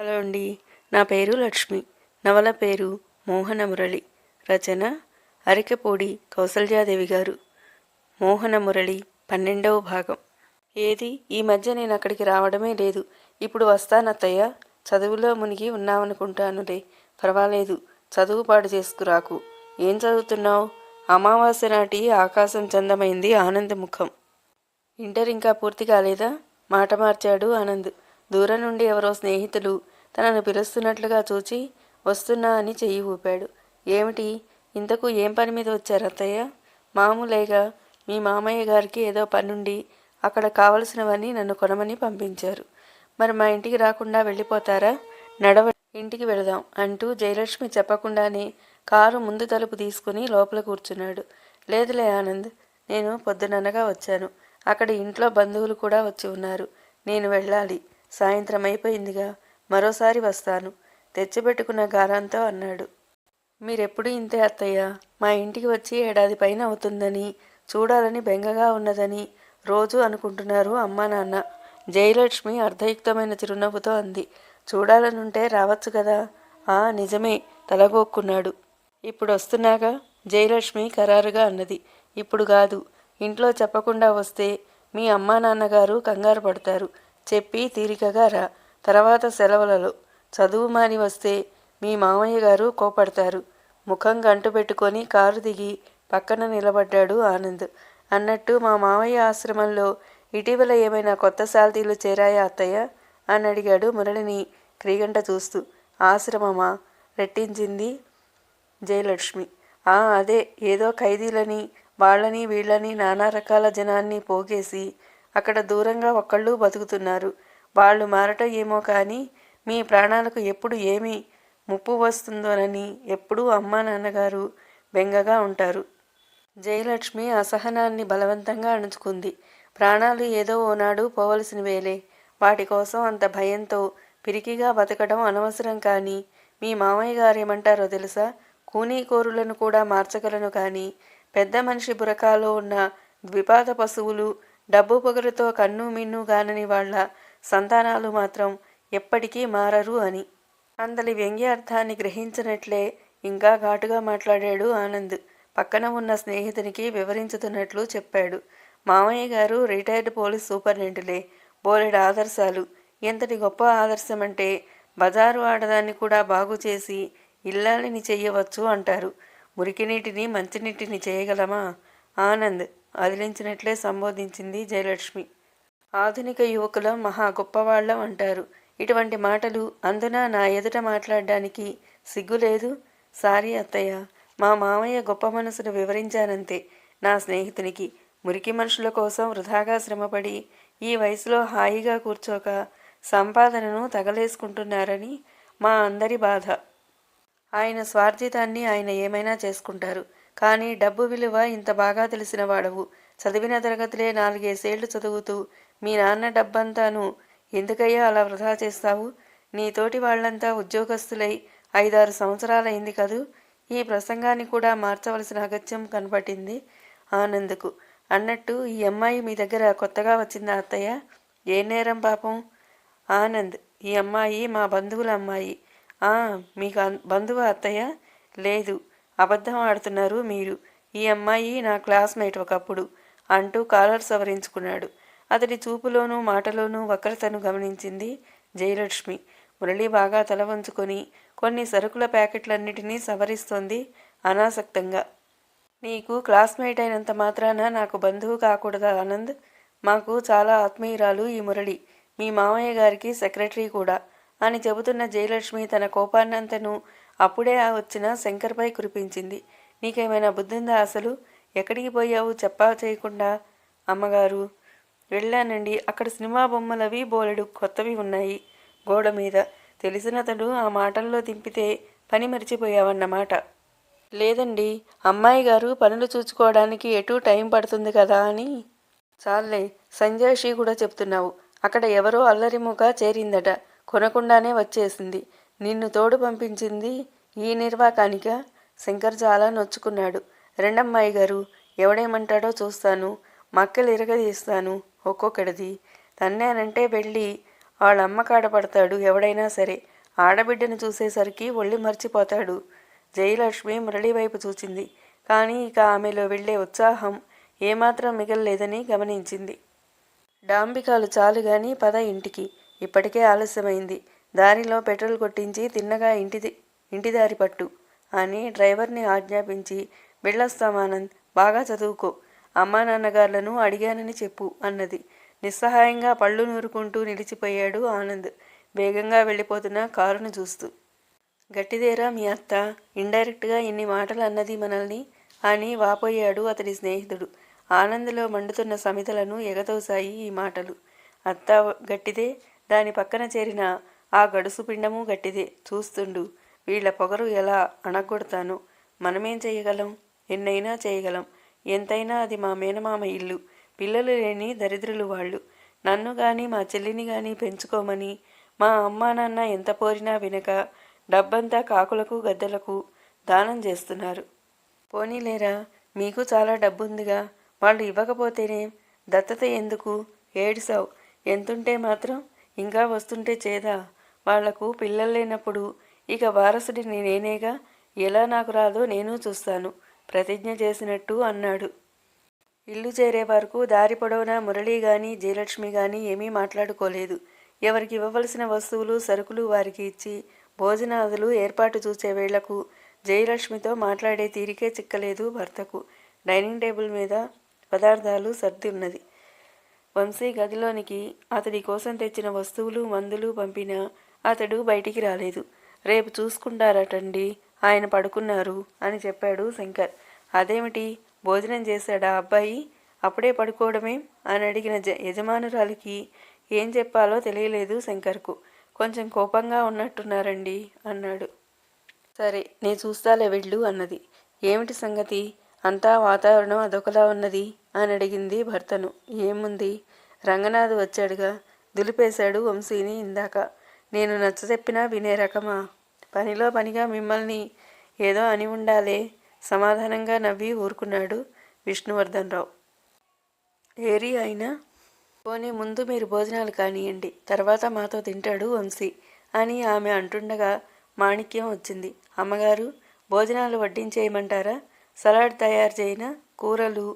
Hello అండి. నా పేరు లక్ష్మి. నవల పేరు మోహన మురళి రచన అరికపూడి కౌసల్యాదేవి గారు. మోహన మురళి పన్నెండవ భాగం. ఏది? ఈ మధ్య నేను అక్కడికి రావడమే లేదు. ఇప్పుడు వస్తానత్తయ్య. చదువులో మునిగి ఉన్నావనుకుంటానులే. పర్వాలేదు. చదువు పాడు చేసుకురాకు ఏం చదువుతున్నావు? అమావాస్య నాటి ఆకాశం చందమైంది ఆనందముఖం. ఇంటర్ ఇంకా పూర్తి కాలేదా? మాట మార్చాడు ఆనంద్. దూరం నుండి ఎవరో స్నేహితులు తనను పిలుస్తున్నట్లుగా చూచి వస్తున్నా అని చెయ్యి ఊపాడు. ఏమిటి? ఇంతకు ఏం పని మీద వచ్చారు అత్తయ్య? మామూలేగా మీ మామయ్య గారికి ఏదో పనుండి అక్కడ కావలసినవన్నీ నన్ను కొనమని పంపించారు. మరి మా ఇంటికి రాకుండా వెళ్ళిపోతారా? నడవ ఇంటికి వెళదాం అంటూ జయలక్ష్మి చెప్పకుండానే కారు ముందు తలుపు తీసుకుని లోపల కూర్చున్నాడు. లేదులే ఆనంద్ నేను పొద్దుననగా వచ్చాను. అక్కడ ఇంట్లో బంధువులు కూడా వచ్చి ఉన్నారు. నేను వెళ్ళాలి. సాయంత్రం అయిపోయిందిగా. మరోసారి వస్తాను. తెచ్చిపెట్టుకున్న గారంతో అన్నాడు. మీరెప్పుడు ఇంతే అత్తయ్య? మా ఇంటికి వచ్చి ఏడాది పైన అవుతుందని చూడాలని బెంగగా ఉన్నదని రోజు అనుకుంటున్నారు అమ్మా నాన్న. జయలక్ష్మి అర్ధయుక్తమైన చిరునవ్వుతో అంది. చూడాలనుంటే రావచ్చు కదా? ఆ నిజమే తలగొక్కున్నాడు. ఇప్పుడు వస్తున్నాగా? జయలక్ష్మి ఖరారుగా అన్నది. ఇప్పుడు కాదు. ఇంట్లో చెప్పకుండా వస్తే మీ అమ్మా నాన్నగారు కంగారు పడతారు. చెప్పి తీరికగా రా. తర్వాత సెలవులలో చదువు మాని వస్తే మీ మామయ్య గారు కోపడతారు. ముఖం గంటు పెట్టుకొని కారు దిగి పక్కన నిలబడ్డాడు ఆనంద్. అన్నట్టు మా మామయ్య ఆశ్రమంలో ఇటీవల ఏమైనా కొత్త సాల్తీలు చేరాయా అత్తయ్య? అని అడిగాడు మురళిని క్రీగంట చూస్తూ. ఆశ్రమమా? రెట్టించింది జయలక్ష్మి. ఆ అదే. ఏదో ఖైదీలని వాళ్ళని వీళ్ళని నానా రకాల జనాన్ని పోగేసి అక్కడ దూరంగా ఒక్కళ్ళు బతుకుతున్నారు. వాళ్ళు మారటం ఏమో కానీ మీ ప్రాణాలకు ఎప్పుడు ఏమి ముప్పు వస్తుందోనని ఎప్పుడూ అమ్మా నాన్నగారు బెంగగా ఉంటారు. జయలక్ష్మి అసహనాన్ని బలవంతంగా అణుచుకుంది. ప్రాణాలు ఏదో ఓనాడు పోవలసినవేలే. వాటి కోసం అంత భయంతో పిరికిగా బతకడం అనవసరం కానీ మీ మామయ్య గారేమంటారో తెలుసా? కూనీకోరులను కూడా మార్చగలను కానీ పెద్ద మనిషి బురకాలో ఉన్న ద్విపాద పశువులు డబ్బు పొగరుతో కన్ను మిన్ను గానని వాళ్ళ సంతానాలు మాత్రం ఎప్పటికీ మారరు అని. అందలి వ్యంగ్యార్థాన్ని గ్రహించినట్లే ఇంకా ఘాటుగా మాట్లాడాడు ఆనంద్. పక్కన ఉన్న స్నేహితునికి వివరించుతున్నట్లు చెప్పాడు. మామయ్య గారు రిటైర్డ్ పోలీస్ సూపరింటెండెంట్లే. బోలెడు ఆదర్శాలు. ఎంతటి గొప్ప ఆదర్శం అంటే బజారు ఆడదాన్ని కూడా బాగు చేసి ఇల్లాలిని చెయ్యవచ్చు అంటారు. మురికి నీటిని మంచినీటిని చేయగలమా? ఆనంద్ అదిలించినట్లే సంబోధించింది జయలక్ష్మి. ఆధునిక యువకుల మహా గొప్పవాళ్ళం అంటారు. ఇటువంటి మాటలు అందున నా ఎదుట మాట్లాడడానికి సిగ్గులేదు. సారీ అత్తయ్య మా మామయ్య గొప్ప మనసును వివరించానంతే నా స్నేహితునికి మురికి మనుషుల కోసం వృధాగా శ్రమపడి ఈ వయసులో హాయిగా కూర్చోక సంపాదనను తగలేసుకుంటున్నారని మా అందరి బాధ. ఆయన స్వార్థితాన్ని ఆయన ఏమైనా చేసుకుంటారు. కానీ డబ్బు విలువ ఇంత బాగా తెలిసిన వాడవు. చదివిన తరగతిలే నాలుగేసేళ్ళు చదువుతూ మీ నాన్న డబ్బంతాను ఎందుకయ్యా అలా వృధా చేస్తావు? నీతోటి వాళ్ళంతా ఉద్యోగస్తులై ఐదారు సంవత్సరాలైంది కదూ? ఈ ప్రసంగాన్ని కూడా మార్చవలసిన అగత్యం కనపడింది ఆనంద్కు. అన్నట్టు ఈ అమ్మాయి మీ దగ్గర కొత్తగా వచ్చిందా అత్తయ్య? ఏ నేరం పాపం? ఆనంద్ ఈ అమ్మాయి మా బంధువుల అమ్మాయి. ఆ మీకు బంధువు అత్తయ్య? లేదు. అబద్ధం ఆడుతున్నారు మీరు. ఈ అమ్మాయి నా క్లాస్మేట్ ఒకప్పుడు అంటూ కాలర్ సవరించుకున్నాడు. అతడి చూపులోనూ మాటలోనూ వక్రతను గమనించింది జయలక్ష్మి. మురళి బాగా తల వంచుకొని కొన్ని సరుకుల ప్యాకెట్లన్నిటినీ సవరిస్తోంది అనాసక్తంగా. నీకు క్లాస్మేట్ అయినంత మాత్రాన నాకు బంధువు కాకూడదా ఆనంద్? మాకు చాలా ఆత్మీయురాలు ఈ మురళి. మీ మామయ్య గారికి సెక్రటరీ కూడా అని చెబుతున్న జయలక్ష్మి తన కోపాన్నంతను అప్పుడే ఆ వచ్చిన శంకర్పై కురిపించింది. నీకేమైనా బుద్ధిందా అసలు? ఎక్కడికి పోయావు? చెప్పా చేయకుండా. అమ్మగారు వెళ్ళానండి. అక్కడ సినిమా బొమ్మలవి బోలెడు కొత్తవి ఉన్నాయి గోడ మీద. తెలిసినతడు ఆ మాటల్లో దింపితే పని మర్చిపోయావన్నమాట. లేదండి. అమ్మాయి గారు పనులు చూసుకోవడానికి ఎటు టైం పడుతుంది కదా అని. చాలే సంజయ్ కూడా చెప్తున్నావు. అక్కడ ఎవరో అల్లరిముగా చేరిందట. కొనకుండానే వచ్చేసింది. నిన్ను తోడు పంపించింది ఈ నిర్వాకానిక? శంకర్ చాలా నొచ్చుకున్నాడు. రెండమ్మాయి గారు ఎవడేమంటాడో చూస్తాను. మక్కలు ఇరగదీస్తాను ఒక్కొక్కడిది. తన్నానంటే వెళ్ళి వాళ్ళ అమ్మ కాడ పడతాడు ఎవడైనా సరే. ఆడబిడ్డను చూసేసరికి ఒళ్ళి మర్చిపోతాడు. జయలక్ష్మి మురళి వైపు చూచింది. కానీ ఇక ఆమెలో వెళ్ళే ఉత్సాహం ఏమాత్రం మిగల్లేదని గమనించింది. డాంబికాలు చాలు గాని పద ఇంటికి. ఇప్పటికే ఆలస్యమైంది. దారిలో పెట్రోల్ కొట్టించి తిన్నగా ఇంటిది ఇంటి దారి పట్టు అని డ్రైవర్ని ఆజ్ఞాపించి వెళ్ళొస్తాం ఆనంద్ బాగా చదువుకో అమ్మా నాన్నగార్లను అడిగానని చెప్పు అన్నది. నిస్సహాయంగా పళ్ళు నూరుకుంటూ నిలిచిపోయాడు ఆనంద్ వేగంగా వెళ్ళిపోతున్న కారును చూస్తూ. గట్టిదేరా మీ అత్త ఇండైరెక్ట్గా ఇన్ని మాటలు అన్నది మనల్ని అని వాపోయాడు అతడి స్నేహితుడు. ఆనంద్లో మండుతున్న సమితలను ఎగతోసాయి ఈ మాటలు. అత్త గట్టిదే దాని పక్కన చేరిన ఆ గడుసు పిండము గట్టిదే. చూస్తుండు వీళ్ళ పొగరు ఎలా అణగొడతాను. మనమేం చేయగలం? ఎన్నైనా చేయగలం. ఎంతైనా అది మా మేనమామ ఇల్లు. పిల్లలు లేని దరిద్రులు వాళ్ళు. నన్ను గాని మా చెల్లిని గాని పెంచుకోమని. మా అమ్మా నాన్న ఎంత పోరినా వినక డబ్బంతా కాకులకు గద్దలకు దానం చేస్తున్నారు. పోనీలేరా మీకు చాలా డబ్బుందిగా. వాళ్ళు ఇవ్వకపోతేనే దత్తత ఎందుకు? ఏడిసావు. ఎంతుంటే మాత్రం ఇంకా వస్తుంటే చేదా? వాళ్ళకు పిల్లలు లేనప్పుడు ఇక వారసుడిని నేనేగా ఎలా నాకు రాదో నేను చూస్తాను. ప్రతిజ్ఞ చేసినట్టు అన్నాడు. ఇల్లు చేరే వరకు దారి పొడవునా మురళి గాని జయలక్ష్మి గాని ఏమీ మాట్లాడుకోలేదు. ఎవరికి ఇవ్వవలసిన వస్తువులు సరుకులు వారికి ఇచ్చి భోజనాదులు ఏర్పాటు చూసే వేళ్ళకు జయలక్ష్మితో మాట్లాడే తీరికే చిక్కలేదు భర్తకు. డైనింగ్ టేబుల్ మీద పదార్థాలు సర్ది ఉన్నది వంశీ గదిలోనికి అతడి కోసం తెచ్చిన వస్తువులు మందులు పంపినా అతడు బయటికి రాలేదు. రేపు చూసుకుంటారటండి. ఆయన పడుకున్నారు అని చెప్పాడు శంకర్. అదేమిటి? భోజనం చేశాడా అబ్బాయి? అప్పుడే పడుకోవడమే? అని అడిగిన జ యజమానురాలికి ఏం చెప్పాలో తెలియలేదు శంకర్కు. కొంచెం కోపంగా ఉన్నట్టున్నారండి అన్నాడు. సరే నే చూస్తాలే వెళ్ళు అన్నది. ఏమిటి సంగతి? అంతా వాతావరణం అదొకలా ఉన్నది? అని అడిగింది భర్తను. ఏముంది? రంగనాథ్ వచ్చాడుగా. దులిపేశాడు వంశీని ఇందాక. నేను నచ్చ చెప్పినా వినే రకమా? పనిలో పనిగా మిమ్మల్ని ఏదో అని ఉండాలే సమాధానంగా నవ్వి ఊరుకున్నాడు విష్ణువర్ధన్ రావు ఏరి అయినా పోనీ ముందు మీరు భోజనాలు కానియండి తర్వాత మాతో తింటాడు వంశీ అని ఆమె అంటుండగా మాణిక్యం వచ్చింది. అమ్మగారు భోజనాలు వడ్డించేయమంటారా? సలాడ్ తయారు చేయన? కూరలు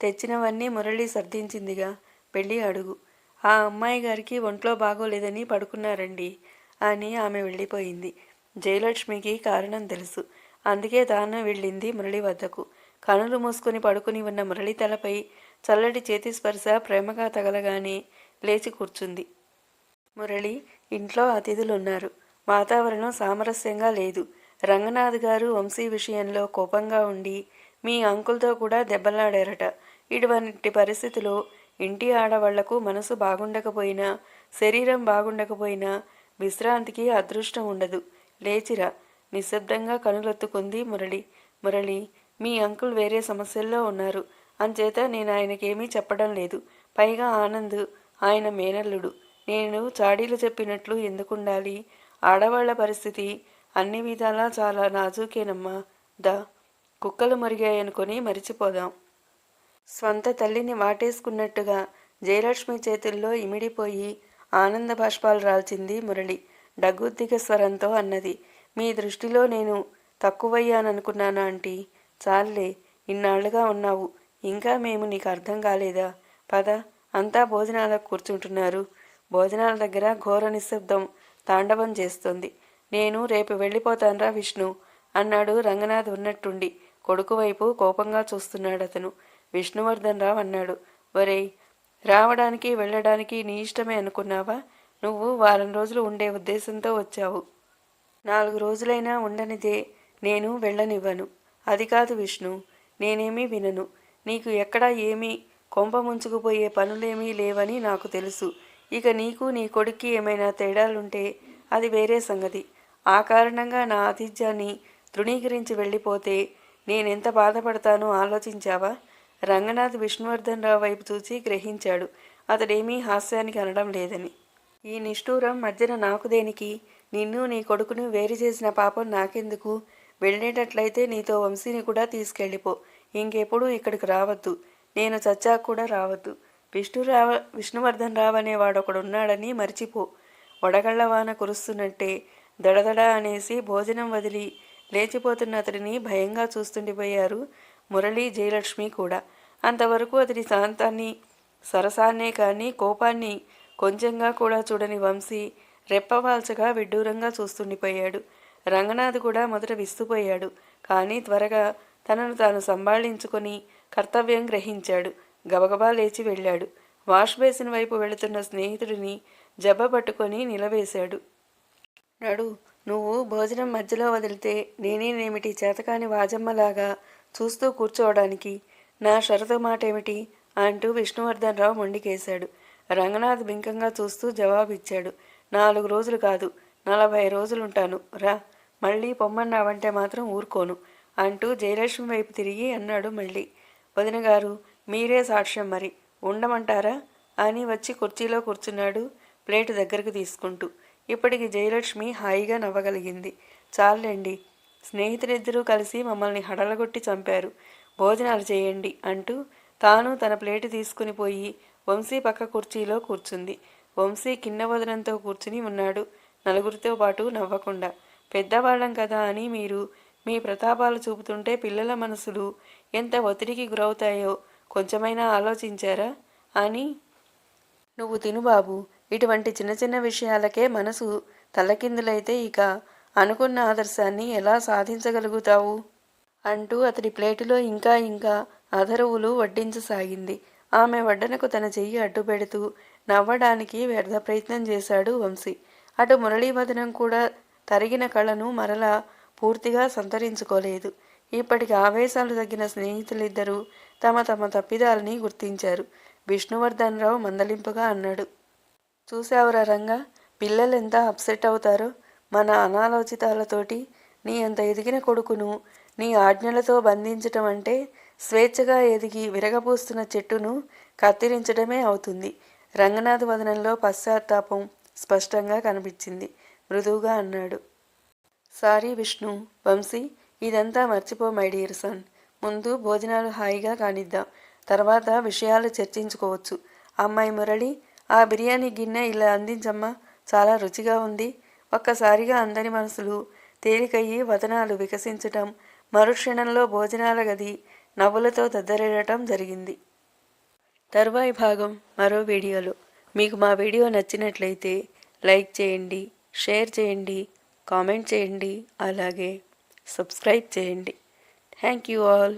తెచ్చినవన్నీ మురళి సర్దించిందిగా పెళ్ళి అడుగు. ఆ అమ్మాయి గారికి ఒంట్లో బాగోలేదని పడుకున్నారండి అని ఆమె వెళ్ళిపోయింది. జయలక్ష్మికి కారణం తెలుసు. అందుకే తాను వెళ్ళింది మురళి వద్దకు. కనులు మూసుకుని పడుకుని ఉన్న మురళి తలపై చల్లటి చేతి స్పర్శ ప్రేమగా తగలగానే లేచి కూర్చుంది. మురళి ఇంట్లో అతిథులున్నారు. వాతావరణం సామరస్యంగా లేదు. రంగనాథ్ గారు వంశీ విషయంలో కోపంగా ఉండి మీ అంకుల్తో కూడా దెబ్బలాడారట. ఇటువంటి పరిస్థితిలో ఇంటి ఆడవాళ్ళకు మనసు బాగుండకపోయినా శరీరం బాగుండకపోయినా విశ్రాంతికి అదృష్టం ఉండదు. లేచిరా నిశ్శబ్దంగా కనులొత్తుకుంది మురళి. మురళి మీ అంకుల్ వేరే సమస్యల్లో ఉన్నారు. అంచేత నేను ఆయనకేమీ చెప్పడం లేదు. పైగా ఆనంద్ ఆయన మేనల్లుడు. నేను చాడీలు చెప్పినట్లు ఎందుకుండాలి? ఆడవాళ్ళ పరిస్థితి అన్ని విధాలా చాలా నాజూకేనమ్మా. దా కుక్కలు మరిగాయనుకొని మరిచిపోదాం. స్వంత తల్లిని వాటేసుకున్నట్టుగా జయలక్ష్మి చేతుల్లో ఇమిడిపోయి ఆనంద బాష్పాలు రాల్చింది మురళి. డగ్గుద్దిగ స్వరంతో అన్నది. మీ దృష్టిలో నేను తక్కువయ్యాననుకున్నానా ఆంటీ? చాలే ఇన్నాళ్ళుగా ఉన్నావు. ఇంకా మేము నీకు అర్థం కాలేదా? పద అంతా భోజనాలకు కూర్చుంటున్నారు. భోజనాల దగ్గర ఘోర నిశ్శబ్దం తాండవం చేస్తుంది. నేను రేపు వెళ్ళిపోతాన్రా విష్ణు అన్నాడు రంగనాథ్ ఉన్నట్టుండి. కొడుకు వైపు కోపంగా చూస్తున్నాడు అతను విష్ణువర్ధన్ రావు అన్నాడు. ఒరేయ్ రావడానికి వెళ్ళడానికి నీ ఇష్టమే అనుకున్నావా? నువ్వు వారం రోజులు ఉండే ఉద్దేశంతో వచ్చావు. నాలుగు రోజులైనా ఉండనిదే నేను వెళ్ళనివ్వను. అది కాదు విష్ణు నేనేమీ వినను. నీకు ఎక్కడా ఏమీ కొంప ముంచుకుపోయే పనులేమీ లేవని నాకు తెలుసు. ఇక నీకు నీ కొడుక్కి ఏమైనా తేడాలుంటే అది వేరే సంగతి. ఆ కారణంగా నా ఆతిథ్యాన్ని తృణీకరించి వెళ్ళిపోతే నేనెంత బాధపడతానో ఆలోచించావా? రంగనాథ్ విష్ణువర్ధన్ రావు వైపు చూసి గ్రహించాడు. అతడేమీ హాస్యానికి అనడం లేదని. ఈ నిష్ఠూరం మధ్యన నాకు దేనికి? నిన్ను నీ కొడుకును వేరు చేసిన పాపం నాకెందుకు? వెళ్ళేటట్లయితే నీతో వంశీని కూడా తీసుకెళ్ళిపో. ఇంకెప్పుడు ఇక్కడికి రావద్దు. నేను చచ్చాక కూడా రావద్దు. విష్ణు రావ విష్ణువర్ధన్ రావు అనేవాడు ఒకడున్నాడని మర్చిపో. వడగళ్ళ వాన కురుస్తున్నట్టే దడదడ అనేసి భోజనం వదిలి లేచిపోతున్న అతడిని భయంగా చూస్తుండిపోయారు మురళి జయలక్ష్మి కూడా. అంతవరకు అతడి శాంతాన్ని సరసాన్నే కానీ కోపాన్ని కొంచెంగా కూడా చూడని వంశీ రెప్పవాల్చగా విడ్డూరంగా చూస్తుండిపోయాడు. రంగనాథ్ కూడా మొదట విస్తుపోయాడు. కానీ త్వరగా తనను తాను సంభాళించుకొని కర్తవ్యం గ్రహించాడు. గబగబా లేచి వెళ్ళాడు. వాష్ బేసిన్ వైపు వెళుతున్న స్నేహితుడిని జబ్బ పట్టుకొని నిలవేశాడు. నడు నువ్వు భోజనం మధ్యలో వదిలితే నేనేనేమిటి? చేతకాని వాజమ్మలాగా చూస్తూ కూర్చోవడానికి నా షరతు మాట ఏమిటి అంటూ విష్ణువర్ధన్ రావు మొండికేశాడు. రంగనాథ్ బింకంగా చూస్తూ జవాబిచ్చాడు. నాలుగు రోజులు కాదు నలభై రోజులుంటాను. రా మళ్ళీ పొమ్మన్నావంటే మాత్రం ఊరుకోను అంటూ జయలక్ష్మి వైపు తిరిగి అన్నాడు మళ్ళీ. వదిన గారు మీరే సాక్ష్యం మరి ఉండమంటారా? అని వచ్చి కుర్చీలో కూర్చున్నాడు ప్లేటు దగ్గరకు తీసుకుంటూ. ఇప్పటికి జయలక్ష్మి హాయిగా నవ్వగలిగింది. చాలండి స్నేహితులిద్దరూ కలిసి మమ్మల్ని హడలగొట్టి చంపారు. భోజనాలు చేయండి అంటూ తాను తన ప్లేటు తీసుకుని పోయి వంశీ పక్క కుర్చీలో కూర్చుంది. వంశీ కిన్న వదనంతో కూర్చుని ఉన్నాడు. నలుగురితో పాటు నవ్వకుండా పెద్దవాళ్ళం కదా అని మీరు మీ ప్రతాపాలు చూపుతుంటే పిల్లల మనసులు ఎంత ఒత్తిడికి గురవుతాయో కొంచెమైనా ఆలోచించారా అని నువ్వు తిను బాబు. ఇటువంటి చిన్న చిన్న విషయాలకే మనసు తలకిందులైతే ఇక అనుకున్న ఆదర్శాన్ని ఎలా సాధించగలుగుతావు? అంటూ అతడి ప్లేటులో ఇంకా ఇంకా అధరువులు వడ్డించసాగింది. ఆమె వడ్డనకు తన చెయ్యి అడ్డుపెడుతూ నవ్వడానికి వ్యర్థ ప్రయత్నం చేశాడు వంశీ. అటు మురళీమదనం కూడా తరిగిన కళను మరలా పూర్తిగా సంతరించుకోలేదు. ఇప్పటికి ఆవేశాలు తగ్గిన స్నేహితులిద్దరూ తమ తమ తప్పిదాలని గుర్తించారు. విష్ణువర్ధన్ రావు మందలింపుగా అన్నాడు. చూసావురా రంగా పిల్లలు ఎంత అప్సెట్ అవుతారో? మన అనాలోచితాలతోటి నీ అంత ఎదిగిన కొడుకును నీ ఆజ్ఞలతో బంధించటం అంటే స్వేచ్ఛగా ఎదిగి విరగబూస్తున్న చెట్టును కత్తిరించడమే అవుతుంది. రంగనాథ్ వదనంలో పశ్చాత్తాపం స్పష్టంగా కనిపించింది. మృదువుగా అన్నాడు. సారీ విష్ణు వంశీ ఇదంతా మర్చిపో మై డియర్ సన్. ముందు భోజనాలు హాయిగా కానిద్దాం. తర్వాత విషయాలు చర్చించుకోవచ్చు. అమ్మాయి మురళి ఆ బిర్యానీ గిన్నె ఇలా అందించమ్మా. చాలా రుచిగా ఉంది. ఒక్కసారిగా అందరి మనసులు తేలికయ్యి వదనాలు వికసించటం మరుక్షణంలో భోజనాల గది నవ్వులతో దద్దరెడటం జరిగింది. తరువాయి భాగం మరో వీడియోలో. మీకు మా వీడియో నచ్చినట్లయితే లైక్ చేయండి షేర్ చేయండి కామెంట్ చేయండి అలాగే సబ్స్క్రైబ్ చేయండి. Thank you all.